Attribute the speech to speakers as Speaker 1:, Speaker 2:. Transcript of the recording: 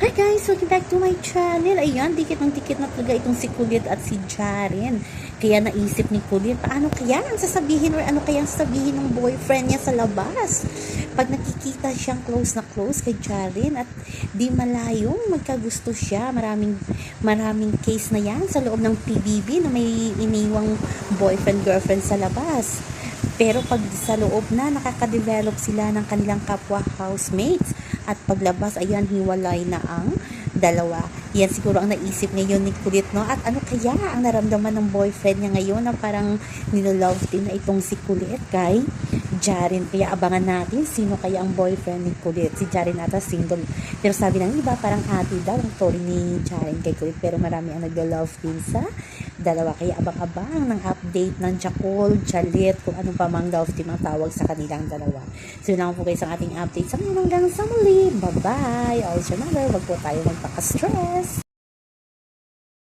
Speaker 1: Hi guys! Welcome back to my channel. Ayan, dikit ng dikit na talaga itong si Kulit at si Jaren. Kaya naisip ni Kulit, paano kaya ang sasabihin or ano kaya ang sasabihin ng boyfriend niya sa labas? Pag nakikita siyang close na close kay Jaren at di malayong magkagusto siya. Maraming, maraming case na yan sa loob ng PBB na may iniwang boyfriend-girlfriend sa labas. Pero pag sa loob na, nakaka-develop sila ng kanilang kapwa housemates. At paglabas, ayan, hiwalay na ang dalawa. Yan siguro ang naisip ngayon ni Kulit, no? At ano kaya ang naramdaman ng boyfriend niya ngayon na parang nilolove din na itong si Kulit kay Jaren. Kaya abangan natin sino kaya ang boyfriend ni Kulit. Si Jaren ata single. Pero sabi ng iba, parang ate daw ang story ni Jaren kay Kulit. Pero marami ang naglo-love din sa dalawa. Kaya abang-abang ng update ng Jackal, Jalit, kung ano pa mang love team ang tawag sa kanilang dalawa. So, yun lang po guys ang ating update. Sa hanggang sa muli. Bye-bye. Also, remember, wag po tayo magpaka-stress.